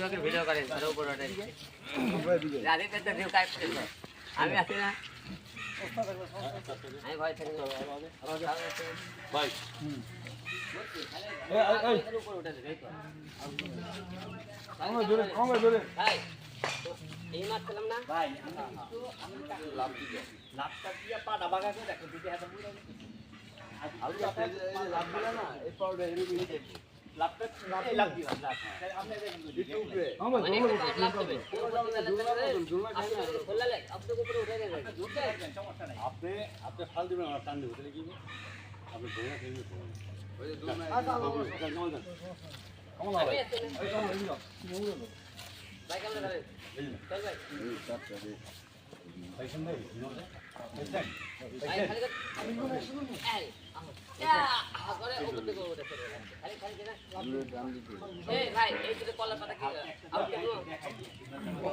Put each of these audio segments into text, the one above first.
মাকে ভিডিও করেন তার উপর ভিউ কাট করছে আমি আছি না। আমি ভয় থাকি। ভাই। আমরা জোরে জোরে। এই মাছ খেলাম না আমরা মানে একটু কাট লাগবে খোলালে আপনার উপরে উঠে যাবে উঠে আপনি আপনি ফাল দিবেন আর টান দিবেন তাহলে কি হবে? আপনি ধরে খেয়ে নেবেন কেমন আমি আছি না ভাই ভাই ভাই, করে- এই, ইয়া, দিকে উঠে চলে যাবে। খালি- খালি দিনা। এই ভাই,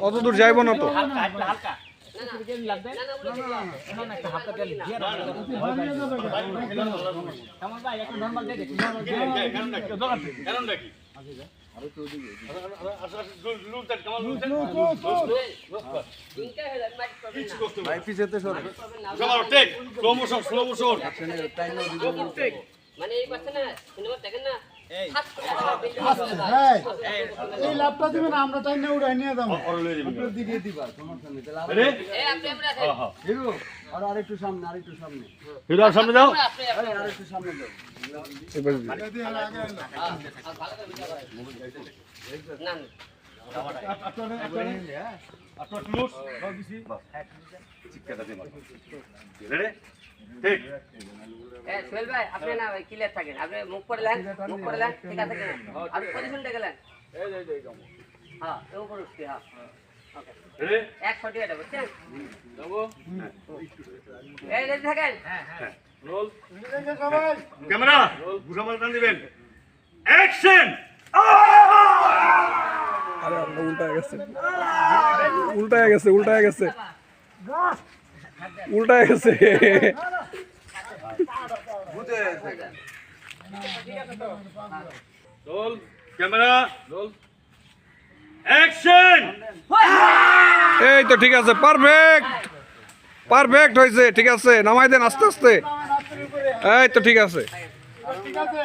অত দূর যাইবো না তো। না, না। না, মানে এই পাচ্ছে না সিনেমা দেখেন না এই। লাভটা দিবেন আমরা তাই উড়াই নিয়ে দিয়ে দিবা। সমস্যা নেই হিরো আর আরেকটু সামনে আরেকটু সামনে। হিরো আর সামনে যাও। আরেকটু সামনে যাও। ঠিক এ, সোহেল ভাই, আপনি না ভাই ক্লিয়ার থাকেন। আপনি মুখ পড়লেন মুখ পড়লেন ঠিক আছে আপনি পজিশনটা গেলেন। হ্যাঁ উপর উঠছি হ্যাঁ। ওকে রেডি এক ফটি এটা বুঝছেন এই রেডি থাকেন? রোল ক্যামেরা বুঝা মাল দিবেন। অ্যাকশন আরে আমরা উল্টায় গেছে। উল্টায় গেছে উল্টায় গেছে। উল্টায় গেছে। Roll camera. Roll action! এই তো ঠিক আছে পারফেক্ট পারফেক্ট হয়েছে ঠিক আছে নামাই দেন আস্তে আস্তে। এই তো ঠিক আছে। ঠিক আছে।